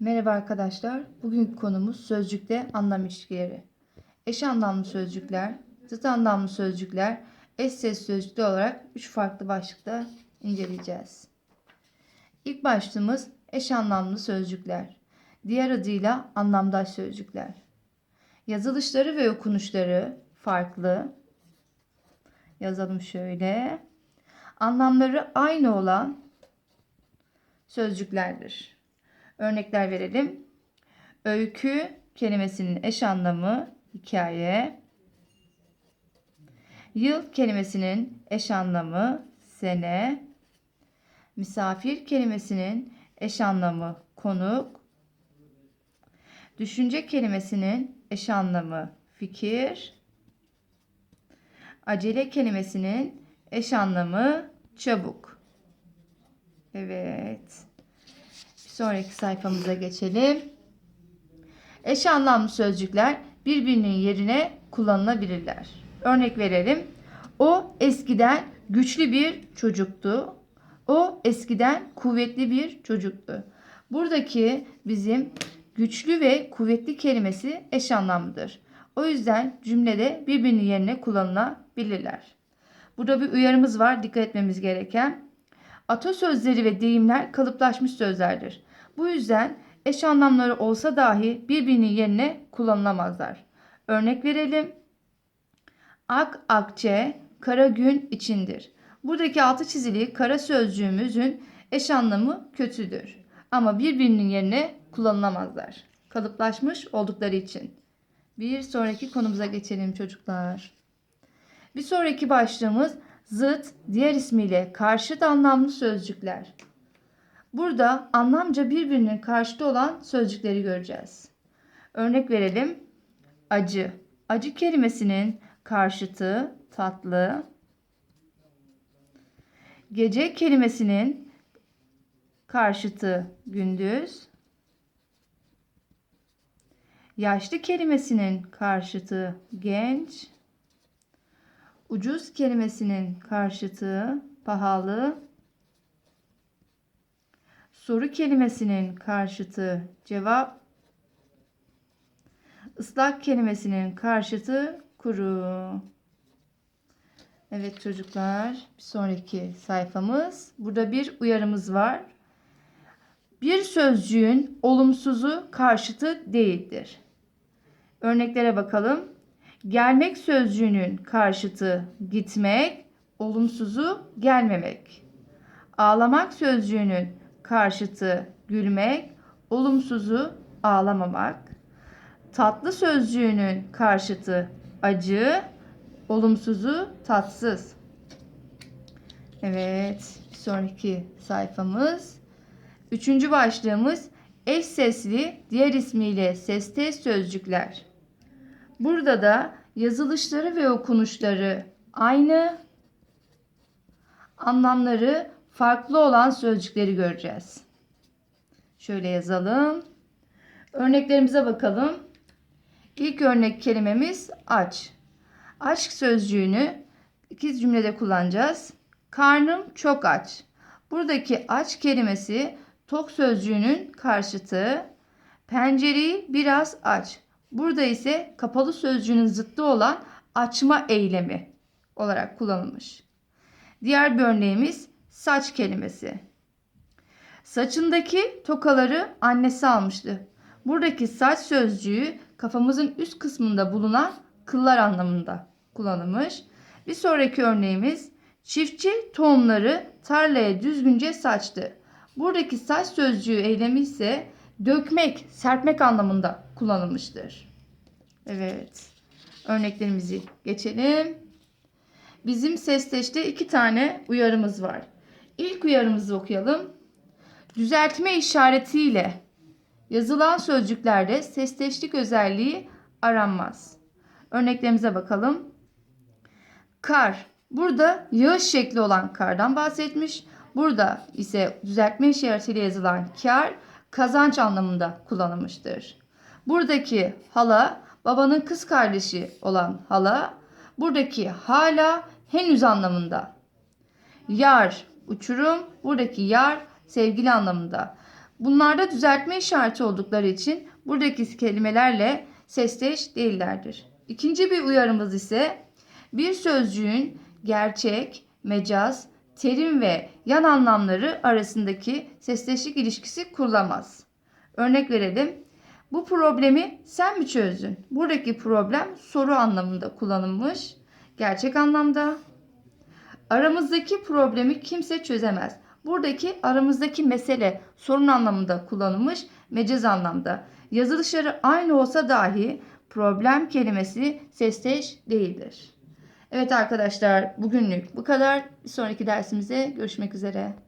Merhaba arkadaşlar. Bugünkü konumuz sözcükte anlam ilişkileri. Eş anlamlı sözcükler, zıt anlamlı sözcükler, eş ses sözcükleri olarak 3 farklı başlıkta inceleyeceğiz. İlk başlığımız eş anlamlı sözcükler. Diğer adıyla anlamdaş sözcükler. Yazılışları ve okunuşları farklı. Yazalım şöyle. Anlamları aynı olan sözcüklerdir. Örnekler verelim. Öykü kelimesinin eş anlamı hikaye. Yıl kelimesinin eş anlamı sene. Misafir kelimesinin eş anlamı konuk. Düşünce kelimesinin eş anlamı fikir. Acele kelimesinin eş anlamı çabuk. Evet. Sonraki sayfamıza geçelim. Eş anlamlı sözcükler birbirinin yerine kullanılabilirler. Örnek verelim. O eskiden güçlü bir çocuktu. O eskiden kuvvetli bir çocuktu. Buradaki bizim güçlü ve kuvvetli kelimesi eş anlamlıdır. O yüzden cümlede birbirinin yerine kullanılabilirler. Burada bir uyarımız var dikkat etmemiz gereken. Atasözleri ve deyimler kalıplaşmış sözlerdir. Bu yüzden eş anlamları olsa dahi birbirinin yerine kullanılamazlar. Örnek verelim. Ak akçe kara gün içindir. Buradaki altı çizili kara sözcüğümüzün eş anlamı kötüdür. Ama birbirinin yerine kullanılamazlar. Kalıplaşmış oldukları için. Bir sonraki konumuza geçelim çocuklar. Bir sonraki başlığımız zıt, diğer ismiyle karşıt anlamlı sözcükler. Burada anlamca birbirinin karşıtı olan sözcükleri göreceğiz. Örnek verelim. Acı. Acı kelimesinin karşıtı tatlı. Gece kelimesinin karşıtı gündüz. Yaşlı kelimesinin karşıtı genç. Ucuz kelimesinin karşıtı pahalı. Soru kelimesinin karşıtı cevap. Islak kelimesinin karşıtı kuru. Evet çocuklar, bir sonraki sayfamız. Burada bir uyarımız var. Bir sözcüğün olumsuzu karşıtı değildir. Örneklere bakalım. Gelmek sözcüğünün karşıtı gitmek, olumsuzu gelmemek. Ağlamak sözcüğünün karşıtı gülmek, olumsuzu ağlamamak. Tatlı sözcüğünün karşıtı acı, olumsuzu tatsız. Evet, sonraki sayfamız. Üçüncü başlığımız eş sesli, diğer ismiyle seste sözcükler. Burada da yazılışları ve okunuşları aynı, anlamları farklı olan sözcükleri göreceğiz. Şöyle yazalım. Örneklerimize bakalım. İlk örnek kelimemiz aç. Aşk sözcüğünü iki cümlede kullanacağız. Karnım çok aç. Buradaki aç kelimesi tok sözcüğünün karşıtı. Pencereyi biraz aç. Burada ise kapalı sözcüğünün zıttı olan açma eylemi olarak kullanılmış. Diğer bir örneğimiz saç kelimesi. Saçındaki tokaları annesi almıştı. Buradaki saç sözcüğü kafamızın üst kısmında bulunan kıllar anlamında kullanılmış. Bir sonraki örneğimiz çiftçi tohumları tarlaya düzgünce saçtı. Buradaki saç sözcüğü eylemi ise dökmek, serpmek anlamında kullanılmıştır. Evet. Örneklerimizi geçelim. Bizim sesteşte iki tane uyarımız var. İlk uyarımızı okuyalım. Düzeltme işaretiyle yazılan sözcüklerde sesteşlik özelliği aranmaz. Örneklerimize bakalım. Kar. Burada yağış şekli olan kardan bahsetmiş. Burada ise düzeltme işaretiyle yazılan kar kazanç anlamında kullanılmıştır. Buradaki hala babanın kız kardeşi olan hala buradaki hala henüz anlamında. Yar uçurum buradaki yar sevgili anlamında. Bunlarda düzeltme işareti oldukları için buradaki kelimelerle sesteş değillerdir. İkinci bir uyarımız ise bir sözcüğün gerçek, mecaz, terim ve yan anlamları arasındaki sesleşik ilişkisi kurulamaz. Örnek verelim. Bu problemi sen mi çözdün? Buradaki problem soru anlamında kullanılmış. Gerçek anlamda. Aramızdaki problemi kimse çözemez. Buradaki aramızdaki mesele sorun anlamında kullanılmış mecaz anlamda. Yazılışları aynı olsa dahi problem kelimesi sesteş değildir. Evet arkadaşlar bugünlük bu kadar. Bir sonraki dersimize görüşmek üzere.